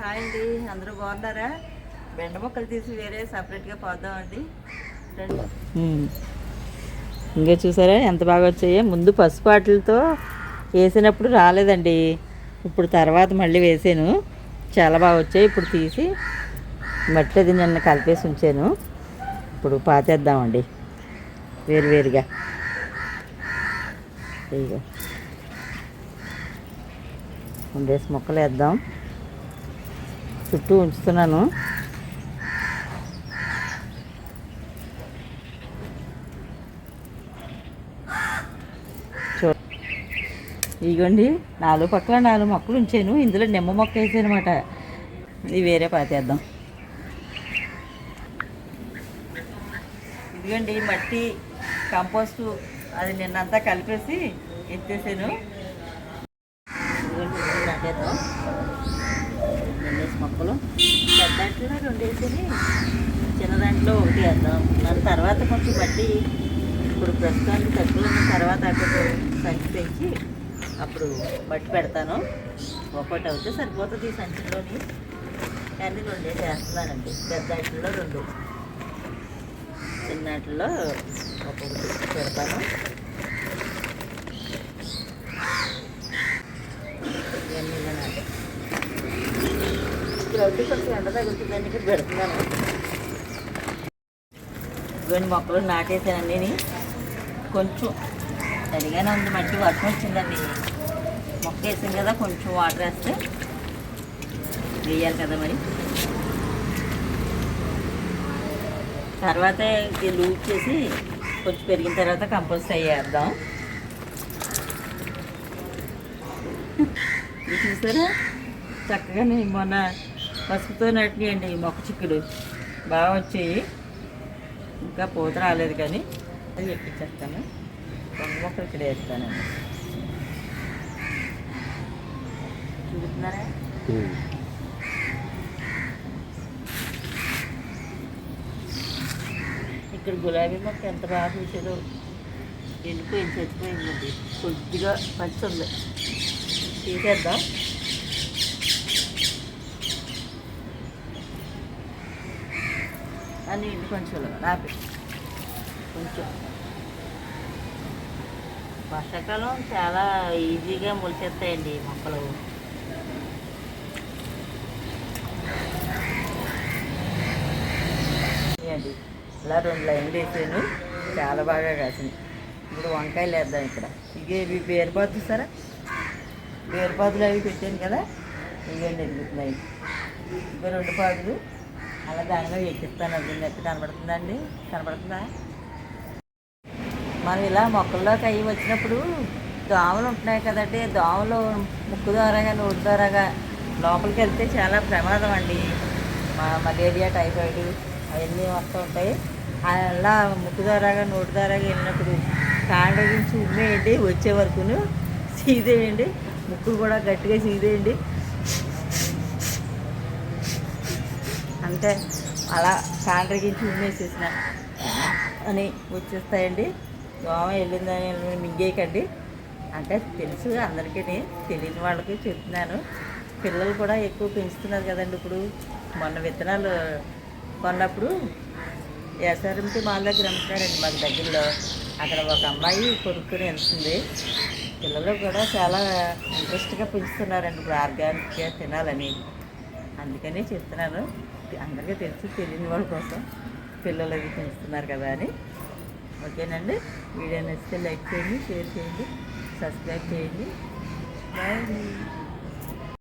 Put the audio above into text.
Hi అండి అందరూ బాగున్నారా? బెండ మొక్కలు తీసి వేరే సపరేట్గా పోద్దామండి రండి. ఇంకా చూసారా ఎంత బాగా వచ్చాయో? ముందు పసుపు ఆటలతో వేసినప్పుడు రాలేదండి. ఇప్పుడు తర్వాత మళ్ళీ వేసాను. చాలా బాగా వచ్చాయి ఇప్పుడు తీసి మట్టి అది నిన్న కలిపేసి ఉంచాను. ఇప్పుడు పాతేద్దామండి వేరువేరుగా ఇదిగో. ఉండేసి మొక్కలు వేద్దాం. చుట్టూ ఉంచుతున్నాను. చూ ఇదిగోండి నాలుగు పక్కల నాలుగు మొక్కలు ఉంచాను. ఇందులో నిమ్మ మొక్క వేసానమాట. ఇది వేరే పాతేద్దాం. ఇదిగోండి మట్టి కంపోస్టు అది నిన్నంతా కలిపేసి ఎత్తేసాను. ఇదిగోండి నాటేద్దాం మొక్కలు. పెద్ద దాంట్లో రెండు వేసేసి చిన్న దాంట్లో ఒకటి వేద్దాం. దాని తర్వాత కొంచెం మట్టి ఇప్పుడు ప్రస్తుతానికి తక్కువ ఉన్న తర్వాత అక్కడ సంచి పెంచి అప్పుడు మట్టి పెడతాను. ఒక్కొక్కటి అవుతే సరిపోతుంది ఈ సంచిలోని. కానీ రెండే చేస్తున్నానండి. పెద్ద వాటిల్లో రెండు. చిన్నట్లో ఒక్కొక్కటి పెడతాను ఇవన్నీ ఇలా నాటే. కొంచెం ఎండ తగ్గుతుందని ఇక్కడ పెడుతున్నాను ఇవన్నీ మొక్కలు నాటేసాను కొంచెం తడిగానే ఉంది మట్టి వర్షం వచ్చిందండి. మొక్క వేసాం కదా కొంచెం వాటర్ వేస్తే వేయాలి కదా మరి. తర్వాత ఇది లూజ్ చేసి కొంచెం పెరిగిన తర్వాత కంపోస్ట్ అయ్యేద్దాం ఇది చూసారా? చక్కగా నేను మొన్న పసుపుతో నటినాయండి ఈ మొక్క చిక్కుడు. బాగా వచ్చాయి. ఇంకా పూత రాలేదు కానీ అది ఎక్కించేస్తాను వంగ మొక్కలు ఇక్కడ వేస్తానండి. చూస్తున్నారా ఇక్కడ గులాబీ మొక్క ఎంత బాగా పూసేదో ఎండిపోయింది చచ్చిపోయిందండి. కొద్దిగా పచ్చి ఉంది. తీసేద్దాం. అని ఇంటి కొంచెం రాపి కొంచెం. వర్షాకాలం చాలా ఈజీగా మొలిచేస్తాయండి మొక్కలు. ఇవ్వండి ఇలా రెండు లైన్లు వేసాను. చాలా బాగా కాసింది ఇప్పుడు వంకాయలు వేద్దాం ఇక్కడ. ఇక ఇవి బేరుపాదు సరే? బేరుపాదులు అవి పెట్టాను కదా. ఇవన్నీ ఎదుగుతున్నాయి ఇవి రెండు పాదులు. అలా దానిలో ఎక్కిస్తాను. అది నెత్తి కనబడుతుందండి. కనబడుతుందా? మనం ఇలా మొక్కల్లోకి అవి వచ్చినప్పుడు దోమలు ఉంటున్నాయి కదండి. దోమలు ముక్కు ద్వారాగా నోటి ద్వారాగా లోపలికి వెళ్తే చాలా ప్రమాదం అండి. మా మలేరియా టైఫాయిడ్ అవన్నీ వస్తూ ఉంటాయి. అలా ముక్కు ద్వారాగా నోటి ద్వారాగా వెళ్ళినప్పుడు కాండ నుంచి ఉమ్మేయండి. వచ్చే వరకును సీదేయండి. ముక్కు కూడా గట్టిగా సీదేయండి. అంటే అలా కాండ్రగించి ఉమ్మేసేసిన అని వచ్చేస్తాయండి. దోమ వెళ్ళిందని మింగేయకండి. అంటే తెలుసు అందరికీ తెలియని వాళ్ళకి చెప్తున్నాను. పిల్లలు కూడా ఎక్కువ పెంచుతున్నారు కదండి ఇప్పుడు. మొన్న విత్తనాలు కొన్నప్పుడు ఎస్ఆర్ఎంటీ మాల్ దగ్గర అమ్ముతున్నారండి మాకు దగ్గరలో. అక్కడ ఒక అమ్మాయి కొనుక్కుని వెళ్తుంది. పిల్లలు కూడా చాలా ఇంట్రెస్ట్గా పెంచుతున్నారండి. ఇప్పుడు ఆర్గానిక్గా తినాలని. అందుకని చెప్తున్నాను. అందరికీ తెలుసు తెలియని వాళ్ళ కోసం పిల్లలు అవి పెంచుతున్నారు కదా అని. ఓకేనండి? వీడియో నచ్చితే లైక్ చేయండి షేర్ చేయండి సబ్స్క్రైబ్ చేయండి. బాయ్